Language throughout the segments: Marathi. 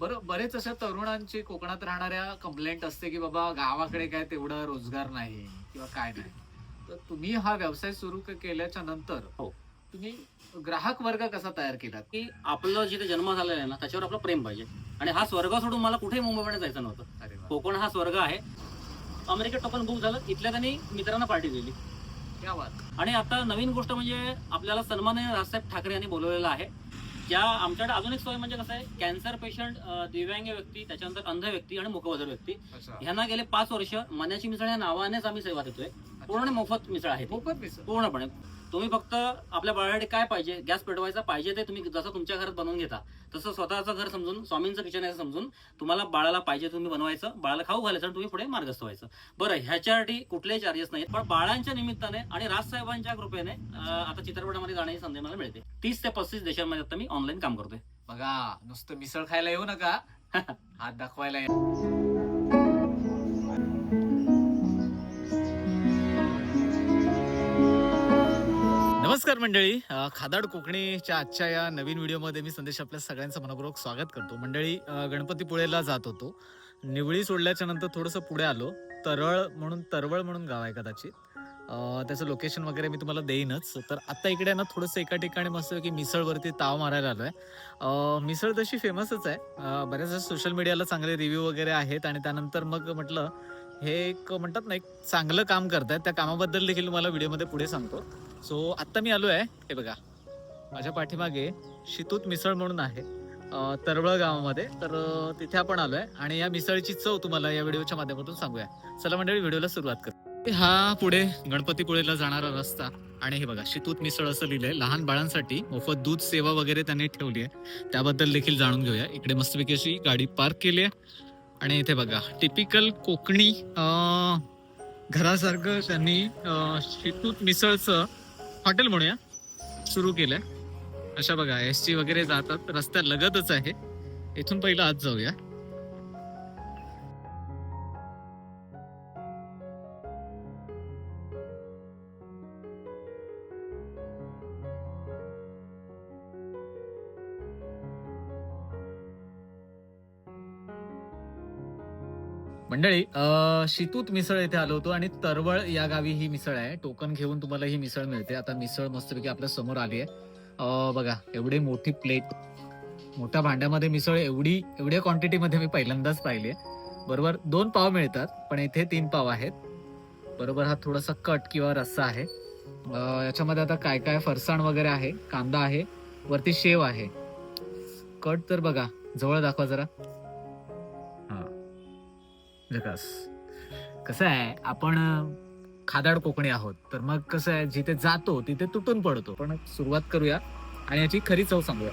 बरं बरेच अशा तरुणांची कोकणात राहणाऱ्या कंप्लेंट असते की बाबा गावाकडे काय तेवढा रोजगार नाही किंवा काय नाही. तर तुम्ही हा व्यवसाय सुरू केल्याच्यानंतर हो. तुम्ही ग्राहक वर्ग कसा तयार केलात? की आपलं जिथे जन्म झालेला आहे ना त्याच्यावर आपलं प्रेम पाहिजे. आणि हा स्वर्ग सोडून मला कुठेही मुंबईमध्ये जायचं नव्हतं. अरे वा. कोकण हा स्वर्ग आहे. अमेरिकेत टोकन बुक झालं इथल्या त्यांनी मित्रांना पार्टी दिली. क्या बात. आणि आता नवीन गोष्ट म्हणजे आपल्याला सन्माननीय राजसाहेब ठाकरे यांनी बोलवलेलं आहे. ज्या आमच्याकडे अजून एक सोय म्हणजे कसं आहे कॅन्सर पेशंट दिव्यांग व्यक्ती त्याच्यानंतर अंध व्यक्ती आणि मुखबधिर व्यक्ती. ह्यांना गेले पाच वर्ष मण्याची मिसळ या नावानेच आम्ही सेवा देतोय. पूर्ण मोफत मिसळ आहे. मोफत मिसळ. पूर्णपणे. तुम्ही फक्त आपल्या बाळासाठी काय पाहिजे गॅस पेटवायचा पाहिजे ते तुम्ही जसं तुमच्या घरात बनवून घेता तसं स्वतःचं घर समजून स्वामींचं किचन आहे समजून तुम्हाला बाळाला पाहिजे तुम्ही बनवायचं बाळाला खाऊ घालायचं आणि तुम्ही पुढे मार्गस्थ व्हायचं. बरं ह्याच्यासाठी कुठलेही चार्जेस नाहीत पण बाळांच्या निमित्ताने आणि राजसाहेबांच्या कृपेने आता चित्रपटामध्ये जाण्याची संधी मला मिळते. तीस ते पस्तीस देशांमध्ये आता मी ऑनलाईन काम करतोय. बघा नुसतं मिसळ खायला येऊ नका. हात दाखवायला नमस्कार मंडळी. खादाड कोकणीच्या आजच्या या नवीन व्हिडिओमध्ये मी संदेश आपल्या सगळ्यांचं मनपूर्वक स्वागत करतो. मंडळी गणपतीपुळेला जात होतो. निवळी सोडल्याच्या नंतर थोडंसं पुढे आलो. तरळ म्हणून तरवळ म्हणून गाव आहे कदाचित. त्याचं लोकेशन वगैरे मी तुम्हाला देईनच. तर आत्ता इकडे ना थोडंसं एका ठिकाणी मस्त की मिसळवरती ताव मारायला आलो आहे मिसळ तशी फेमसच आहे. बऱ्याचशा बऱ्याच सोशल मीडियाला चांगले रिव्ह्यू वगैरे आहेत आणि त्यानंतर मग म्हटलं हे एक म्हणतात ना एक चांगलं काम करत आहे त्या कामाबद्दल देखील तुम्हाला व्हिडिओमध्ये पुढे सांगतो. सो आत्ता मी आलो आहे हे बघा. माझ्या पाठीमागे शितूत मिसळ म्हणून आहे. तरवळ गावामध्ये. तर तिथे आपण आलोय आणि या मिसळची चव तुम्हाला या व्हिडिओच्या माध्यमातून सांगूया. चला मंडळी व्हिडिओला सुरुवात कर. हा पुढे गणपतीपुळेला जाणारा रस्ता. आणि हे बघा शितूत मिसळ असं लिहिलंय. लहान बाळांसाठी मोफत दूध सेवा वगैरे त्यांनी ठेवली आहे. त्याबद्दल देखील जाणून घेऊया. इकडे मस्तपैकी अशी गाडी पार्क केली आहे. आणि इथे बघा टिपिकल कोकणी घरासारखं त्यांनी शितूत मिसळचं हॉटेल म्हणूया सुरू केलंय. अशा बघा एस टी वगैरे जातात. रस्त्या लगतच आहे. इथून पहिलं आज जाऊया. मंडळी शितूत मिसळ येथे आलो होतो आणि तरवळ या गावी ही मिसळ आहे. टोकन घेऊन तुम्हाला ही मिसळ मिळते. आता मिसळ मस्तपैकी आपल्यासमोर आली आहे. बघा एवढी मोठी प्लेट मोठ्या भांड्यामध्ये मिसळ एवढी एवढ्या क्वांटिटीमध्ये मी पहिल्यांदाच पाहिली आहे. बरोबर दोन पाव मिळतात पण इथे तीन पाव आहेत. बरोबर हा थोडासा कट किंवा रस्सा आहे. याच्यामध्ये आता काय काय फरसाण वगैरे आहे कांदा आहे वरती शेव आहे. कट तर बघा जवळ दाखवा जरा. झकास कसं आहे आपण खादाड कोकणी आहोत तर मग कसं आहे जिथे जातो तिथे तुटून पडतो. पण सुरुवात करूया आणि याची खरी चव सांगूया.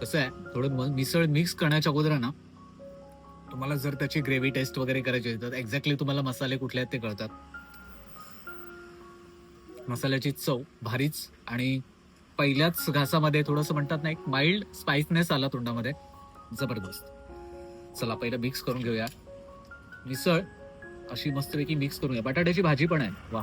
कसं आहे थोडं मिसळ मिक्स करण्याच्या अगोदर ना तुम्हाला जर त्याची ग्रेव्ही टेस्ट वगैरे करायची असेल तर एक्झॅक्टली तुम्हाला मसाले कुठले आहेत ते कळतात. मसाल्याची चव भारीच आणि पहिल्याच घासामध्ये थोडंसं म्हणतात ना एक माइल्ड स्पाइसनेस आला तोंडामध्ये. जबरदस्त. चला पहिलं मिक्स करून घेऊया. मिसळ अशी मस्तपैकी मिक्स करूया बटाट्याची भाजी पण आहे. वा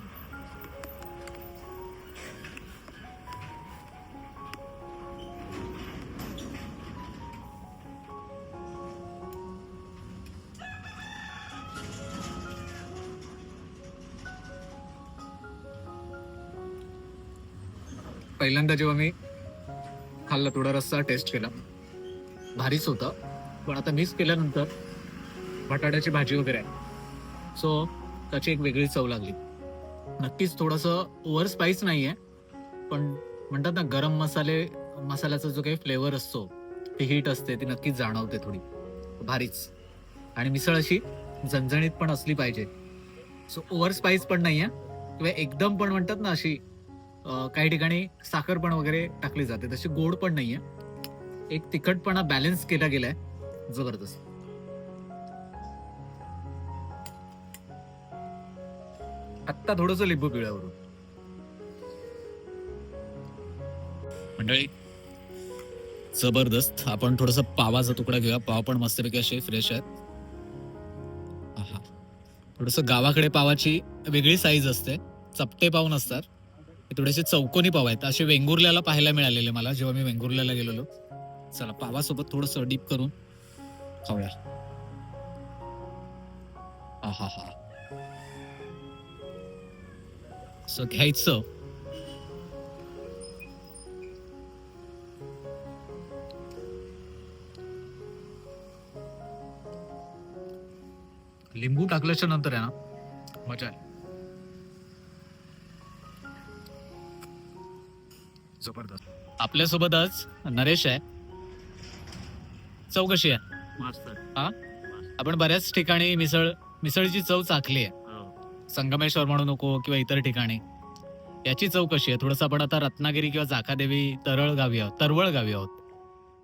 पहिल्यांदा जेव्हा मी खाल्ला थोडा रस्सा टेस्ट केला. भारीच होता. पण आता मिक्स केल्यानंतर बटाट्याची भाजी वगैरे आहे. सो त्याची एक वेगळी चव लागली. नक्कीच थोडंसं ओव्हर स्पाइस नाहीये पण म्हणतात ना गरम मसाले मसाल्याचा जो काही फ्लेवर असतो ती हीट असते ती नक्कीच जाणवते थोडी. भारीच. आणि मिसळ अशी झणझणीत पण असली पाहिजे. सो ओव्हर स्पाईस पण नाहीये किंवा एकदम पण म्हणतात ना अशी काही ठिकाणी साखर पण वगैरे टाकली जाते. तशी गोड पण नाहीये. एक तिखटपणा बॅलन्स केला गेलाय. जबरदस्त. आत्ता थोडस लिंबू पिळ्यावरून मंडळी जबरदस्त. आपण थोडस पावाचा तुकडा घेऊया. पाव पण मस्तपैकी असे फ्रेश आहेत. थोडस गावाकडे पावाची वेगळी साईज असते. चपटे पाव नसतात. थोडेसे चौकोनी पाव आहेत. असे वेंगुर्ल्याला पाहायला मिळालेले मला जेव्हा मी वेंगुर्ल्याला गेलेलो. चला पावासोबत थोडस डीप करून खाऊया. आहा हा असं घ्यायचं. लिंबू टाकल्याच्या नंतर आहे ना मजा जबरदस्त. आपल्यासोबत आज नरेश आहे. चव कशी आहे मस्त आपण बऱ्याच ठिकाणी मिसळ मिसळची चव चाखली आहे. हो. संगमेश्वर म्हणू नको किंवा इतर ठिकाणी. याची चव कशी आहे. थोडस आपण आता रत्नागिरी किंवा जाखादेवी तरळ गावी आहोत तरवळ गावी आहोत.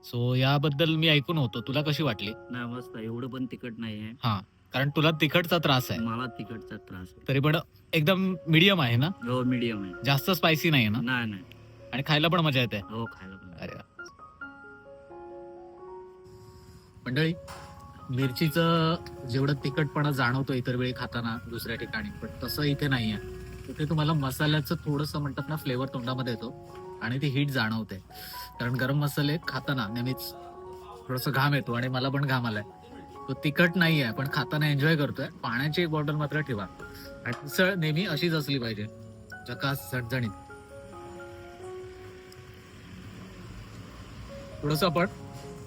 सो याबद्दल मी ऐकून होतो. तुला कशी वाटली? नाही मस्त आहे. एवढं पण तिखट नाही कारण तुला तिखटचा त्रास आहे. आहे मला तिखटचा त्रास आहे. तरी पण एकदम मीडियम आहे ना? हो मीडियम आहे. जास्त स्पायसी नाही आहे ना? नाही नाही. आणि खायला पण मजा येते. हो खायला पण अरे वा. मंडळी मिरचीचं जेवढं तिखटपणा जाणवतो इतर वेळी खाताना दुसऱ्या ठिकाणी पण तसं इथे नाहीये. इथे तुम्हाला मसाल्याचं थोडस म्हणतात ना फ्लेवर तोंडामध्ये येतो आणि ती हीट जाणवते. कारण गरम मसाले खाताना नेहमीच थोडस घाम येतो आणि मला पण घाम आलाय. तो तिखट नाहीये पण खाताना एन्जॉय करतोय. पाण्याची एक बॉटल मात्र ठेवा. आणि मिसळ नेहमी अशीच असली पाहिजे. जकास झणझणीत थोडस आपण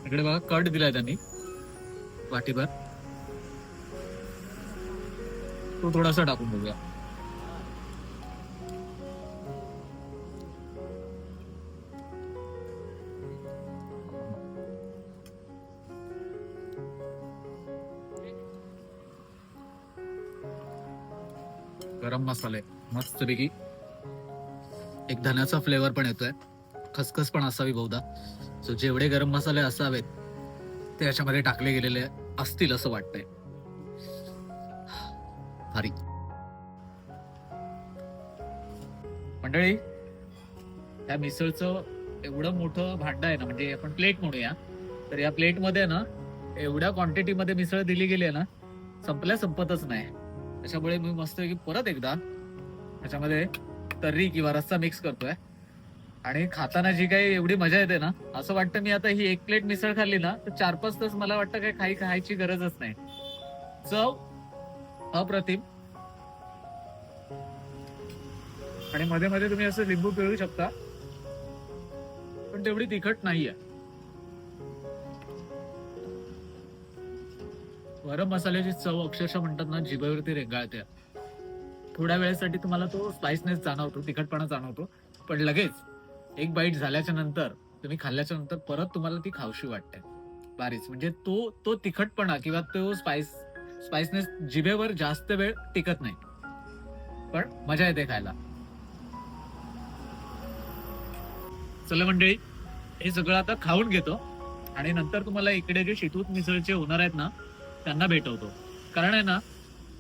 इकडे बघा कट दिलाय त्यांनी. वाटीभर. तो थोडासा टाकून बघूया. गरम मसाले मस्त पैकी एक धन्याचा फ्लेवर पण येतोय. खसखस पण असावी बहुधा. सो जेवढे गरम मसाले असावेत ते याच्यामध्ये टाकले गेलेले असतील असं वाटतंय. भारी. मंडळी त्या मिसळचं एवढं मोठं भांड आहे ना म्हणजे आपण प्लेट म्हणूया. तर या प्लेटमध्ये ना एवढ्या क्वांटिटी मध्ये मिसळ दिली गेली आहे ना संपल्या संपतच नाही. त्याच्यामुळे मी मस्त परत एकदा त्याच्यामध्ये तर्री किंवा रस्सा मिक्स करतोय. आणि खाताना जी काही एवढी मजा येते ना असं वाटतं मी आता ही एक प्लेट मिसळ खाल्ली ना तर चार पाच तास मला वाटतं काही खाई खायची गरजच नाही. चव अप्रतिम. आणि मध्ये मध्ये तुम्ही असं लिंबू पिळू शकता. पण तेवढी तिखट नाहीये. गरम मसाल्याची चव अक्षरशः म्हणतात ना जिभेवरती रेंगाळते. थोड्या वेळेसाठी तुम्हाला तो स्पाइसनेस जाणवतो तिखटपणा जाणवतो. पण लगेच एक बाईट झाल्याच्यानंतर तुम्ही खाल्ल्याच्या नंतर परत तुम्हाला ती खावशी वाटते. बारीच. म्हणजे तो तो तिखटपणा किंवा तो स्पाइस स्पाइसनेस जिभेवर जास्त वेळ टिकत नाही. पण मजा येते खायला. चला मंडळी हे सगळं आता खाऊन घेतो. आणि नंतर तुम्हाला इकडे जे शेतूत मिसळचे ओनर आहेत ना त्यांना भेटवतो. कारण आहे ना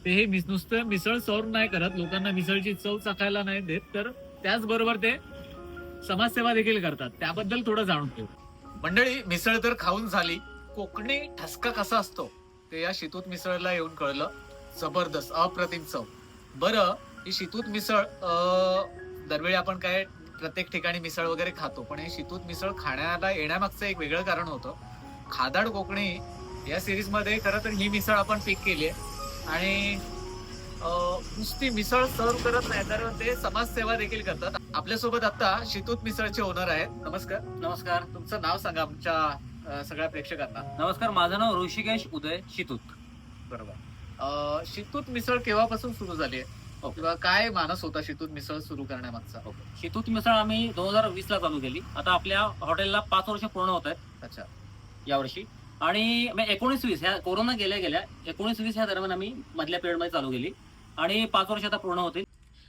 ते हे मिस- नुसतं मिसळ सर्व नाही करत. लोकांना मिसळची चव चाकायला नाही देत. तर त्याचबरोबर ते समाजसेवा देखील करतात. त्याबद्दल थोडं जाणून घेऊ. मंडळी मिसळ तर खाऊन झाली. कोकणी ठसका कसा असतो? ते या शितूत मिसळला येऊन कळलं. जबरदस्त अप्रतिम चव. बरं ही शितूत मिसळ दरवेळी आपण काय प्रत्येक ठिकाणी मिसळ वगैरे खातो पण हे शितूत मिसळ खाण्याला येण्यामागचं एक वेगळं कारण होतं. खादाड कोकणी या सिरीजमध्ये खरं तर ही मिसळ आपण पिक केली आहे. आणि नुसती मिसळ सर्व करत नाही तर ते समाजसेवा देखील करतात. आपल्यासोबत आता शितूत मिसळचे ओनर आहेत. नमस्कार. नमस्कार. तुमचं नाव सांगा आमच्या सगळ्या प्रेक्षकांना. नमस्कार. माझं नाव ऋषिकेश उदय शितूत. बरोबर. शितूत मिसळ केव्हापासून सुरू झाली आहे? किंवा काय मानस होता शितूत मिसळ सुरू करण्यामागचा? शितूत मिसळ आम्ही दोन हजार वीस ला चालू केली. आता आपल्या हॉटेलला पाच वर्ष पूर्ण होत आहेत. अच्छा. यावर्षी. आणि एकोणीस वीस ह्या कोरोना गेल्या गेल्या एकोणीस वीस ह्या दरम्यान आम्ही मधल्या पिरियडमध्ये चालू केली. आणि पाच वर्ष आता पूर्ण होतील.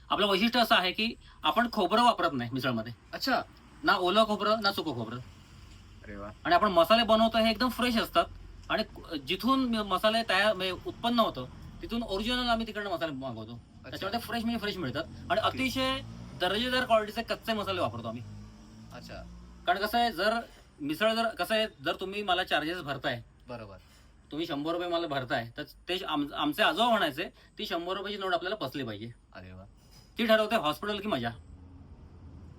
आपलं वैशिष्ट्य असं आहे की आपण खोबरं वापरत नाही मिसळमध्ये. अच्छा. ना ओलं खोबरं ना सुकं खोबरं. अरे वा. आणि आपण मसाले बनवतो हे एकदम फ्रेश असतात. आणि जिथून मसाले तयार म्हणजे उत्पन्न होतं तिथून ओरिजिनल आम्ही तिकडनं मसाले मागवतो. त्याच्यामध्ये फ्रेश म्हणजे फ्रेश मिळतात. आणि अतिशय दर्जेदार क्वालिटीचे कच्चे मसाले वापरतो आम्ही. अच्छा. कारण कसं आहे जर मिसळ जर कसं आहे जर तुम्ही मला चार्जेस भरताय बरोबर. तुम्ही शंभर रुपये मला भरताय तर ते आम- आमचे आजोबा म्हणायचे ती शंभर रुपयाची नोट आपल्याला पसली पाहिजे. अरे वा. ती ठरवते हॉस्पिटल की मजा.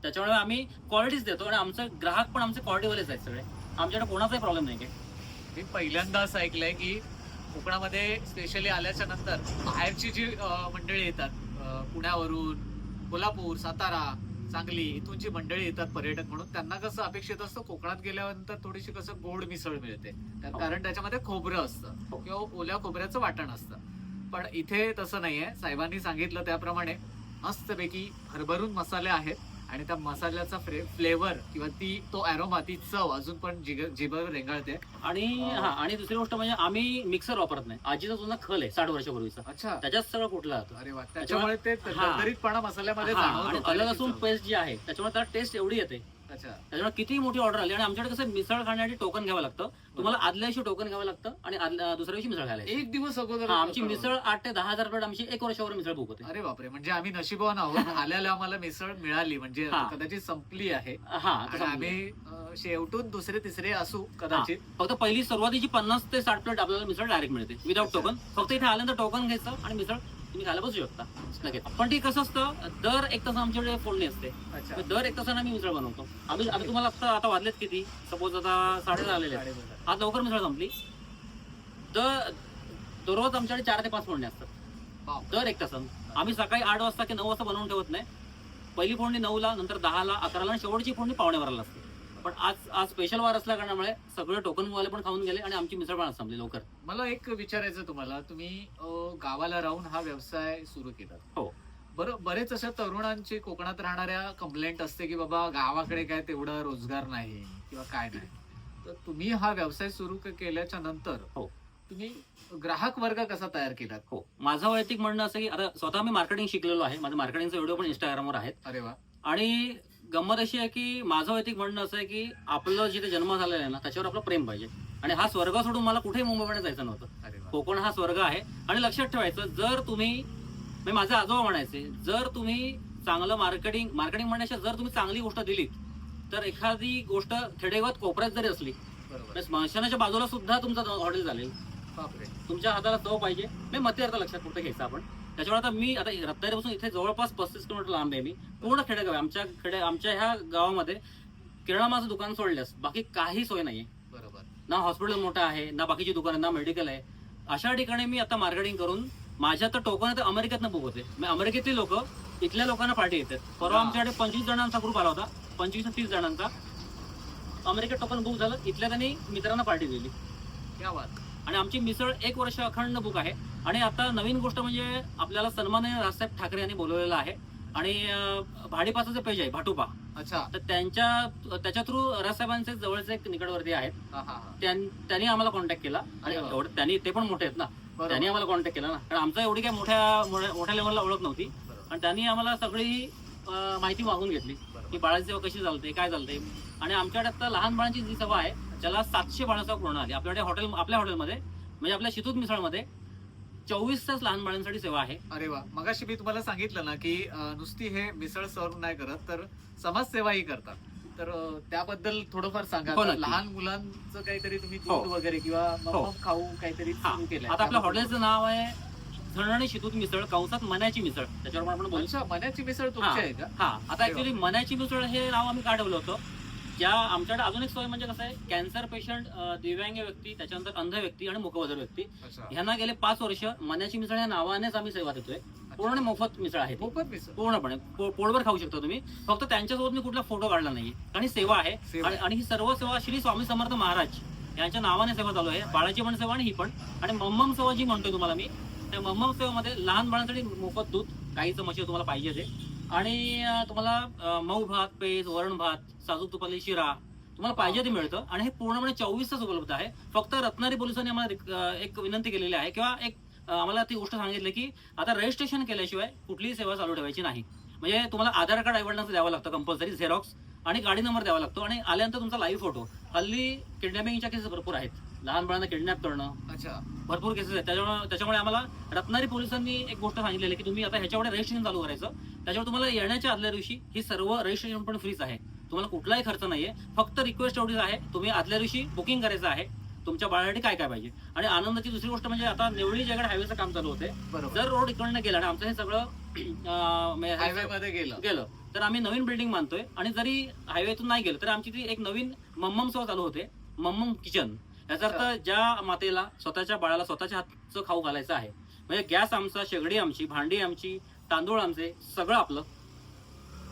त्याच्यामुळे आम्ही क्वालिटीच देतो आणि आमचे ग्राहक पण आमचे क्वालिटीवालेच आहेत सगळे. आमच्याकडे कोणाचाही प्रॉब्लेम नाही काय मी पहिल्यांदा असं ऐकलंय की कोकणामध्ये स्पेशली आल्याच्यानंतर बाहेरची जी अं, मंडळी येतात अं, पुण्यावरून कोल्हापूर सातारा सांगली इथून जी मंडळी येतात पर्यटक म्हणून त्यांना कसं अपेक्षित असतं कोकणात गेल्यानंतर थोडीशी कसं गोड मिसळ मिळते हो. कारण त्याच्यामध्ये खोबरं असतं हो. किंवा ओल्या खोबऱ्याचं वाटण असतं पण इथे तसं नाहीये साहेबांनी सांगितलं त्याप्रमाणे मस्तपैकी भरभरून मसाले आहेत आणि त्या मसाल्याचा फ्लेवर किंवा ती तो अरोमा ती चव अजून पण जिभेवर रेंगाळते. आणि हा. आणि दुसरी गोष्ट म्हणजे आम्ही मिक्सर वापरत नाही. आजीचा जुना खल आहे साठ वर्षापूर्वीचा अच्छा. त्याच्यात सगळं कुठलं जातं अरे वा त्याच्यामुळे ते मसाल्यामध्ये. आलं लसूण पेस्ट जी आहे त्याच्यामुळे त्याला टेस्ट एवढी येते त्याच्यामुळे किती मोठी ऑर्डर आली आणि आमच्याकडे कसं मिसळ खाण्यासाठी टोकन घ्यावं लागतं. तुम्हाला आदल्या दिवशी टोकन घ्यावं लागतं आणि आदल्या- दुसऱ्या दिवशी मिसळ यायचं. एक दिवस अगोदर हा, आमची मिसळ आठ ते दहा हजार प्लेट आमची एक वर्षावर मिसळ बुक होते. अरे बापरे म्हणजे आम्ही नशिबवान आहोत. आल्याला आम्हाला मिसळ मिळाली म्हणजे हा. कदाचित संपली आहे. हा आणि तसं आम्ही अं, शेवटून दुसरे तिसरे असू कदाचित. फक्त पहिली सुरुवातीची पन्नास ते साठ प्लेट आपल्याला मिसळ डायरेक्ट मिळते विदाउट अच्छा. टोकन फक्त इथे आल्यानंतर टोकन घ्यायचं आणि मिसळ तुम्ही खायला बसू शकता. पण ती कसं असतं दर एक तास आमच्याकडे फोडणी असते. अच्छा. मग दर एक तासाने आम्ही मिसळ बनवतो. आम्ही आता तुम्हाला आता आता वाजलेत किती? सपोज आता साडे आहेत. साडेबारा. आज लवकर मिसळ संपली. दर दररोज आमच्याकडे चार ते पाच फोडणी असतात. दर एक तासानं. आम्ही सकाळी आठ वाजता की नऊ वाजता बनवून ठेवत नाही. पहिली फोडणी नऊला नंतर दहाला अकराला आणि शेवटची फोडणी पावणे बाराला असते. पण आज आज स्पेशल वार असल्या कारणामुळे सगळे टोकन वाले पण खाऊन गेले आणि आमची मिसळ पण संपली लवकर. मला एक विचारायचं तुम्हाला. तुम्ही अं, गावाला राहून हा व्यवसाय सुरू केला हो. बरं बरेच अशा तरुणांची कोकणात राहणाऱ्या कंप्लेंट असते की बाबा गावाकडे काय तेवढा रोजगार नाही किंवा काय नाही. तर तुम्ही हा व्यवसाय सुरू केल्याच्यानंतर हो. तुम्ही ग्राहक वर्ग कसा तयार केलात? हो. माझं वैयक्तिक म्हणणं असं की आता स्वतः मी मार्केटिंग शिकलेलो आहे. माझे मार्केटिंगचे व्हिडिओ पण इंस्टाग्रामवर आहेत. अरे वा. आणि गंमत अशी आहे की माझं वैयक्तिक म्हणणं असं आहे की आपलं जिथे जन्म झालेला आहे ना त्याच्यावर आपलं प्रेम पाहिजे. आणि हा स्वर्ग सोडून मला कुठेही मुंबईमध्ये जायचं नव्हतं. कोकण हा स्वर्ग आहे. आणि लक्षात ठेवायचं जर तुम्ही म्हणजे माझे आजोबा म्हणायचे जर तुम्ही चांगलं मार्केटिंग मार्केटिंग म्हणण्याच्या जर तुम्ही चांगली गोष्ट दिलीत तर एखादी गोष्ट खेडेगावात कोपऱ्यात जरी असली स्मशानाच्या बाजूला सुद्धा तुमचं हॉटेल बापरे. तुमच्या हाताला चव पाहिजे. नाही मते अर्थ लक्षात कुठे घ्यायचं आपण? त्याच्यामुळे आता मी आता रत्नागिरीपासून इथे जवळपास पस्तीस किलोमीटर लांब आहे मी. पूर्ण खेडेगाव आहे. आमच्या खेडे आमच्या ह्या गावामध्ये किराणा माझं दुकान सोडल्यास बाकी काही सोय नाहीये. बरोबर. ना हॉस्पिटल मोठं आहे ना बाकीची दुकानं ना मेडिकल आहे. अशा ठिकाणी मी आता मार्केटिंग करून माझ्या तर टोकन तर अमेरिकेतनं बुक होते मी अमेरिकेतली लोक इथल्या लोकांना पार्टी येतात परवा. आमच्याकडे पंचवीस जणांचा ग्रुप आला होता. पंचवीस ते तीस जणांचा. अमेरिकेत टोकन बुक झालं. इथल्या त्यांनी मित्रांना पार्टी दिली. क्या बात. आणि आमची मिसळ एक वर्ष अखंड बुक आहे. आणि आता नवीन गोष्ट म्हणजे आपल्याला सन्माननीय राजसाहेब ठाकरे यांनी बोलवलेलं आहे. आणि भाडीपाचं पेज आहे भाटुपा अच्छा. तर त्यांच्या त्याच्या थ्रू राजसाहेबांचे जवळचे एक निकटवर्ती आहेत. त्यां- त्यांनी आम्हाला कॉन्टॅक्ट केला. आणि. एवढं- त्यांनी ते पण मोठे आहेत ना. त्यांनी आम्हाला कॉन्टॅक्ट केला ना. कारण आमचा एवढी काय मोठ्या मोठ्या लेवलला ओळख नव्हती. आणि त्यांनी आम्हाला सगळी माहिती मागून घेतली. की बाळाची सेवा कशी चालते काय चालते आणि आमच्याकडे आता लहान बाळांची जी सभा आहे त्याला सातशे बाळाचा पूर्ण आली आपल्याकडे हॉटेल आपल्या हॉटेलमध्ये म्हणजे आपल्या शितूत मिसळमध्ये चोवीस तास लहान बाळांसाठी सेवा आहे. अरे वा. मगाशी मी तुम्हाला सांगितलं ना की अं, नुसती हे मिसळ सर्व नाही करत तर समाजसेवाही करतात. तर अं, त्याबद्दल थोडंफार सांगा. हो, नक्की. लहान मुलांचं काहीतरी तुम्ही हो. दूध वगैरे किंवा हो. खाऊ काहीतरी हा. सुरू केलंय. आता आपल्या त्याबद्दल- हॉटेलचं नाव आहे झणणी शितूत मिसळ कंसात मनाची मिसळ. त्याच्यावर पण आपण बोलू. अच्छा मण्याची मिसळ तुमची आहे का? हा. आता ऍक्च्युली मनाची मिसळ हे नाव आम्ही का ठेवलं होतं. ज्या आमच्याकडे अजून एक सोय म्हणजे कसं आहे कॅन्सर पेशंट दिव्यांग व्यक्ती त्याच्यानंतर अंध व्यक्ती आणि मुखबधिर व्यक्ती. ह्यांना गेले पाच वर्ष मनाची मिसळ या नावानेच आम्ही सेवा देतोय. पूर्ण मोफत मिसळ आहे. मोफत मिसळ. पूर्णपणे. पो- पोटभर खाऊ शकता तुम्ही. फक्त त्यांच्यासोबत मी कुठला फोटो काढला नाही ही सेवा आहे. आणि- आणि ही सर्व सेवा श्री स्वामी समर्थ महाराज यांच्या नावाने सेवा चालू आहे. बाळाची पण सेवा आणि ही पण. आणि मम्मम सेवा जी म्हणतोय तुम्हाला मी त्या मम्मम सेवेमध्ये लहान बाळांसाठी मोफत दूध काहीचं मशी तुम्हाला पाहिजे ते. आणि तुम्हाला मऊ भात पेज वरण भात साजूक तुपाली शिरा तुम्हाला पाहिजे ते मिळतं. आणि हे पूर्णपणे चोवीस तास उपलब्ध आहे. फक्त रत्नारी पोलिसांनी आम्हाला एक विनंती केलेली आहे. किंवा एक आम्हाला ती गोष्ट सांगितली की आता रजिस्ट्रेशन केल्याशिवाय कुठलीही सेवा चालू ठेवायची नाही. म्हणजे तुम्हाला आधार कार्ड आईवडिलांचं द्यावं लागतं कंपल्सरी झेरॉक्स आणि गाडी नंबर द्यावा लागतो आणि आल्यानंतर तुमचा लाईव्ह फोटो हल्ली किडनॅपिंगच्या केसेस भरपूर आहेत. लहान मुलांना किडनॅप करणं. अच्छा. भरपूर केसेस आहेत. त्याच्यामुळे त्याच्यामुळे आम्हाला रत्नागिरी पोलिसांनी एक गोष्ट सांगितलेली की तुम्ही आता ह्याच्यावर रजिस्ट्रेशन चालू करायचं. त्याच्यावर तुम्हाला येण्याच्या आदल्या दिवशी ही सर्व रजिस्ट्रेशन पण फ्रीच आहे. तुम्हाला कुठलाही खर्च नाहीये. फक्त रिक्वेस्ट एवढीच आहे. तुम्ही आदल्या दिवशी बुकिंग करायचं आहे. तुमच्या बाळासाठी काय काय पाहिजे? आणि आनंदाची दुसरी गोष्ट म्हणजे आता निवळी जगड हायवेचं काम चालू होते जर रोड इकडनं गेला आणि आमचं हे सगळं अं, म्हणजे हायवे मध्ये गेलं. गेलं. तर आम्ही नवीन बिल्डिंग बांधतोय. आणि जरी हायवेतून नाही गेलं तर आमची ती एक नवीन मम्मम सेवा चालू होते. मम्मम किचन याचा अर्थ ज्या मातेला स्वतःच्या बाळाला स्वतःच्या हातचं खाऊ घालायचं आहे म्हणजे गॅस आमचा शेगडी आमची भांडी आमची तांदूळ आमचे सगळं आपलं.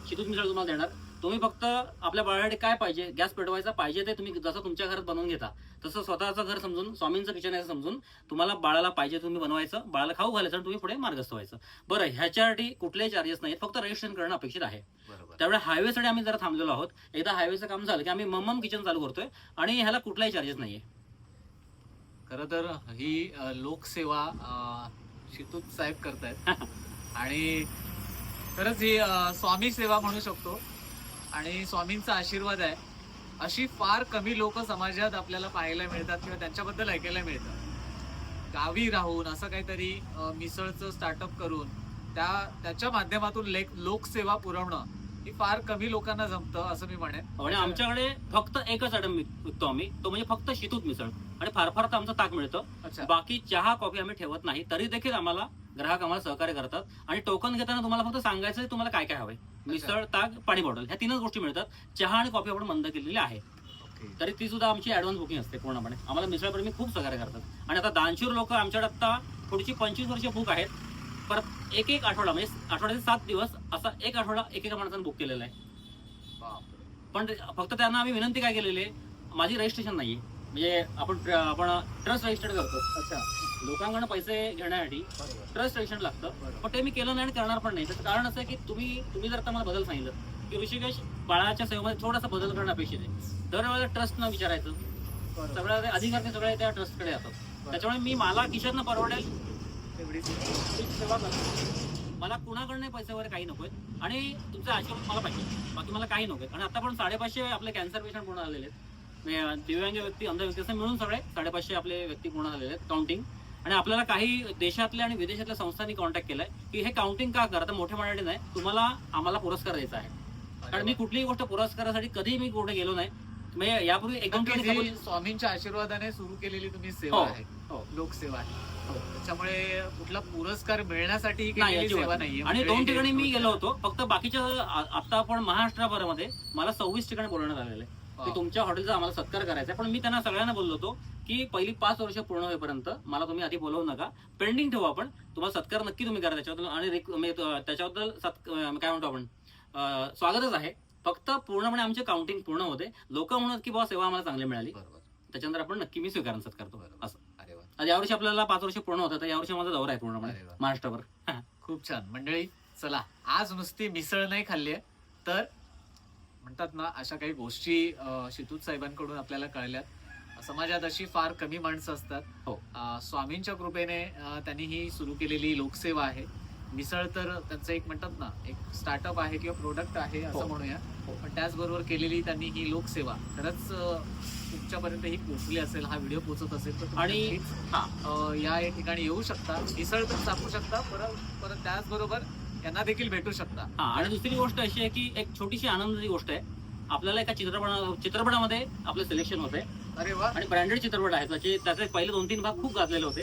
शितूत मिसळ तुम्हाला देणार. तुम्ही फक्त आपल्या बाळासाठी काय पाहिजे? गॅस पेटवायचा पाहिजे ते तुम्ही जसं तुमच्या घरात बनवून घेता तसं स्वतःचं घर समजून स्वामींचं किचन आहे समजून तुम्हाला बाळाला पाहिजे तुम्ही बनवायचं बाळाला खाऊ घालायचं आणि तुम्ही पुढे मार्गस्थ व्हायचं. बरं ह्याच्यासाठी कुठलेही चार्जेस नाहीत फक्त रजिस्ट्रेशन करणं अपेक्षित आहे. बरोबर. त्यावेळी हायवेसाठी आम्ही जरा थांबलेलो आहोत. एकदा हायवेचं काम झालं की आम्ही मम्मम किचन चालू करतोय आणि ह्याला कुठलाही चार्जेस नाहीये. खर तर ही लोकसेवा शितूत साहेब करतायत. आणि खरंच ही स्वामी सेवा म्हणू शकतो. आणि स्वामींचा आशीर्वाद आहे. अशी फार कमी लोक समाजात आपल्याला पाहायला मिळतात किंवा त्यांच्याबद्दल ऐकायला मिळतं गावी राहून असं काहीतरी मिसळचं स्टार्टअप करून त्या त्याच्या माध्यमातून लेक लोकसेवा पुरवणं ही फार कमी लोकांना जमतं असं मी म्हणेन. आणि आमच्याकडे फक्त एकच आयटम विकतो आम्ही. तो म्हणजे फक्त शितूत मिसळ. आणि फार फार तर आमचं ताक मिळतं. अच्छा. बाकी चहा कॉफी आम्ही ठेवत नाही. तरी देखील आम्हाला ग्राहक आम्हाला सहकार्य करतात. आणि टोकन घेताना तुम्हाला फक्त सांगायचं आहे तुम्हाला काय काय हवंय. मिसळ ताक पाणी बॉटल ह्या तीनच गोष्टी मिळतात. चहा आणि कॉफी आपण बंद केलेली आहे. तरी ती सुद्धा आमची ऍडव्हान्स बुकिंग असते पूर्णपणे. आम्हाला मिसळप्रेमी खूप सहकार्य करतात. आणि आता दानशूर लोक आमच्याकडे आता पुढची पंचवीस वर्ष बुक आहेत. परत एक एक आठवडा म्हणजे आठवड्याचे सात दिवस असा एक आठवडा एकेका माणसाने बुक केलेला आहे. पण फक्त त्यांना आम्ही विनंती काय केलेली आहे माझी रजिस्ट्रेशन नाही म्हणजे आपण आपण ट्रस्ट रजिस्टर्ड करतो. अच्छा. लोकांकडून पैसे घेण्यासाठी ट्रस्ट रजिस्टर लागतं. पण ते मी केलं नाही आणि करणार पण नाही. त्याचं कारण असं आहे की तुम्ही तुम्ही जर आता मला बदल सांगितलं की ऋषिकेश बाळाच्या सेवेमध्ये थोडासा बदल करणं अपेक्षित आहे. दरवेळेला ट्रस्ट न विचारायचं. सगळ्या अधिकार ते सगळे त्या ट्रस्टकडे जातात. त्याच्यामुळे मी मला किशोरनं परवडेल सेवा मला कुणाकडनं पैसे वगैरे काही नकोय. आणि तुमचा आशीर्वाद मला पाहिजे. बाकी मला काही नकोय. आणि आता पण साडेपाचशे आपले कॅन्सर पेशंट पूर्ण झालेले आहेत. दिव्यांग व्यक्ती अंध व्यक्ती असं मिळून सगळे साडेपाचशे आपले व्यक्ती पूर्ण झालेले आहेत काउंटिंग आणि आपल्याला काही देशातल्या आणि विदेशातल्या संस्थांनी कॉन्टॅक्ट केलाय की हे काउंटिंग का करा तर मोठे मंडळी नाही. तुम्हाला आम्हाला पुरस्कार द्यायचा आहे. कारण मी कुठलीही गोष्ट पुरस्कारासाठी कधी मी कुठे गेलो नाही. म्हणजे यापूर्वी एक दोन ठिकाणी जी स्वामींच्या आशीर्वादाने सुरू केलेली तुम्ही सेवा हो, आहे. हो. लोकसेवा आहे. त्याच्यामुळे कुठला पुरस्कार मिळण्यासाठी नाही, केलेली अजिबात सेवा नाही. नाहीये. आणि म्हणजे दोन ठिकाणी मी हे- गेलो होतो फक्त बाकीच्या आ- आता आपण महाराष्ट्राभरामध्ये मला सव्वीस ठिकाणी बोलवण्यात आलेलं आहे. की वा. तुमच्या हॉटेलचा आम्हाला सत्कार करायचा आहे. पण मी त्यांना सगळ्यांना बोललो होतो की पहिली पाच वर्ष पूर्ण होईपर्यंत मला तुम्ही आधी बोलवू नका. पेंडिंग ठेवू आपण तुम्हाला सत्कार नक्की तुम्ही करा. त्याच्याबद्दल आणि रिक- म्हणजे तो- त्याच्याबद्दल सत् अं, काय म्हणतो आपण? अं, स्वागतच आहे. फक्त पूर्णपणे आमचे काउंटिंग पूर्ण होते. लोक म्हणत की बाबा सेवा आम्हाला चांगली मिळाली. बरोबर. त्याच्यानंतर आपण नक्की मी स्वीकारण बरोबर. असं. अरे वा. आता यावर्षी आपल्याला पाच वर्ष पूर्ण होतं तर यावर्षी माझा दौरा आहे पूर्णपणे अरे वा. महाराष्ट्रावर खूप छान. मंडळी चला आज नुसती मिसळ नाही खाल्ली तर म्हणतात ना अशा काही गोष्टी अं, शितूत साहेबांकडून आपल्याला कळल्यात. समाजात अशी फार कमी माणसं असतात. हो. अं, स्वामींच्या कृपेने अं, त्यांनी ही सुरू केलेली लोकसेवा आहे. मिसळ तर त्यांचं एक म्हणतात ना एक स्टार्टअप आहे किंवा प्रोडक्ट आहे असं हो. म्हणूया. पण त्याचबरोबर केलेली त्यांनी ही लोकसेवा. खरंच तुमच्यापर्यंत ही पोहोचली असेल हा व्हिडिओ पोहोचत असेल तर आणि- हा. या ठिकाणी येऊ शकता. मिसळ पण चापू शकता परत परत त्याचबरोबर यांना देखील भेटू शकता. हा आणि दुसरी गोष्ट अशी आहे की एक छोटीशी आनंदाची गोष्ट आहे. आपल्याला एका चित्रपटा चित्रपटामध्ये आपलं सिलेक्शन होते अरे वा. आणि ब्रँडेड चित्रपट आहे त्याचे त्याचे पहिले दोन तीन भाग खूप गाजलेले होते.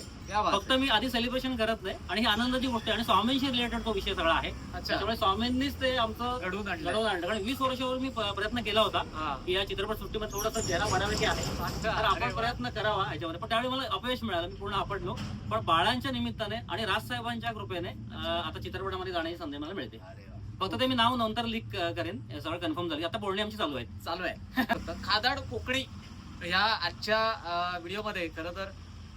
फक्त मी आधी सेलिब्रेशन करत नाही. आणि ही आनंदाची गोष्ट आहे. आणि स्वामींशी रिलेटेड तो विषय सगळा आहे. त्याच्यामुळे स्वामींनीच ते आमचं घडवून आणलं घडवून आणलं. कारण वीस वर्षावर मी प्रयत्न केला होता. की या चित्रपट सृष्टीमध्ये थोडासा चेहरा बऱ्यापैकी आहे. तर आपण. प्रयत्न करावा याच्यामध्ये. पण त्यावेळी मला अपयश मिळालं. मी पूर्ण आपडलो पण बाळांच्या निमित्ताने आणि राजसाहेबांच्या कृपेने अं, आता चित्रपटामध्ये जाण्याची संधी मला मिळते. फक्त ते मी नाव नंतर लिक करेन. सगळं कन्फर्म झाली आता बोलणी आमची चालू आहे. चालू आहे. खादाड कोकणी. ह्या आजच्या व्हिडिओमध्ये खरं तर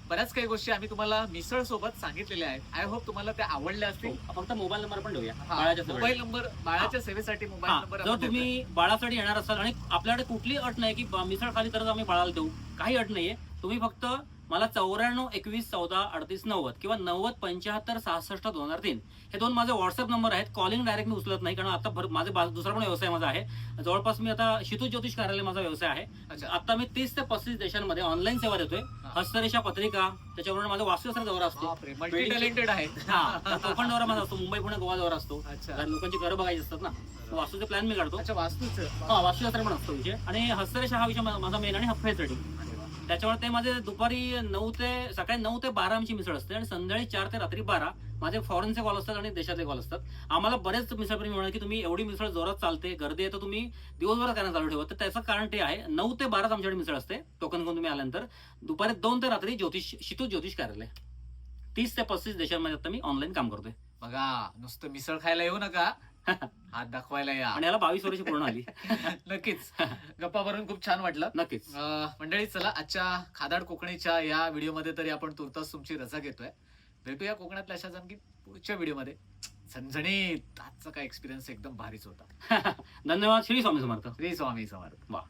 बऱ्याच काही गोष्टी आम्ही तुम्हाला मिसळ सोबत सांगितलेल्या आहेत. आय होप तुम्हाला त्या आवडल्या असतील. फक्त मोबाईल नंबर पण देऊया. हा, बाळाच्या. मोबाईल नंबर बाळाच्या सेवेसाठी मोबाईल हा, नंबर जर. तुम्ही बाळासाठी येणार असाल आणि आपल्याकडे कुठली अट नाही की मिसळ खाली तरच आम्ही बाळाला देऊ. काही अट नाहीये. तुम्ही फक्त मला चौऱ्याण्णव एकवीस चौदा अडतीस नव्वद किंवा नव्वद पंच्याहत्तर सहासष्ट दोन हजार तीन. हे दोन माझे व्हॉट्सअप नंबर आहेत. कॉलिंग डायरेक्ट मी उचलत नाही कारण आता भर- माझे दुसरा पण व्यवसाय माझा आहे. जवळपास मी आता शितू ज्योतिष कार्यालय माझा व्यवसाय आहे. आता मी तीस ते पस्तीस देशांमध्ये ऑनलाईन सेवा देतोय. हस्तरेषा पत्रिका त्याच्याबरोबर माझा वास्तुशास्त्र दौरा असतो. टॅलेंटेड आहे. हा कोकण दौरा माझा असतो. मुंबई पुणे गोवा दौरा असतो. लोकांची घरं बघायची असतात ना. वास्तूचे प्लॅन मी काढतो. अच्छा वास्तूच. हा वास्तुशास्त्र पण असतो विषय आणि हस्तरेषा हा विषय माझा मेन आणि हफ्फेसाठी त्याच्यामुळे ते माझे दुपारी नऊ ते सकाळी नऊ ते बारा आमची मिसळ असते आणि संध्याकाळी चार ते रात्री बारा माझे फॉरेनचे कॉल असतात आणि देशातले कॉल असतात. आम्हाला बरेच मिसळप्रेमी म्हणाले की तुम्ही एवढी मिसळ जोरात चालते गर्दी आहे तर तुम्ही दिवसभर करायला चालू ठेवा. तर त्याचं कारण ते आहे नऊ ते बाराच आमच्याकडे मिसळ असते टोकन घेऊन तुम्ही आल्यानंतर. दुपारी दोन ते रात्री ज्योतिष शितू ज्योतिष कार्यालय. तीस ते पस्तीस देशांमध्ये आता मी ऑनलाईन काम करतोय. बघा नुसतं मिसळ खायला येऊ नका. हात दाखवायला या. आणि याला बावीस वर्ष पूर्ण आली नक्कीच. गप्पा भरून खूप छान वाटलं. नक्कीच. मंडळी चला आजच्या खादाड कोकणीच्या या व्हिडिओमध्ये तरी आपण तुर्तास तुमची रजा घेतोय. भेटूया कोकणातल्या अशाच आणखी पुढच्या व्हिडिओमध्ये. झणझणीत आजचा काय एक्सपिरियन्स एकदम भारीच होता. धन्यवाद. श्री स्वामी समर्थ. श्री स्वामी समर्थ. वा.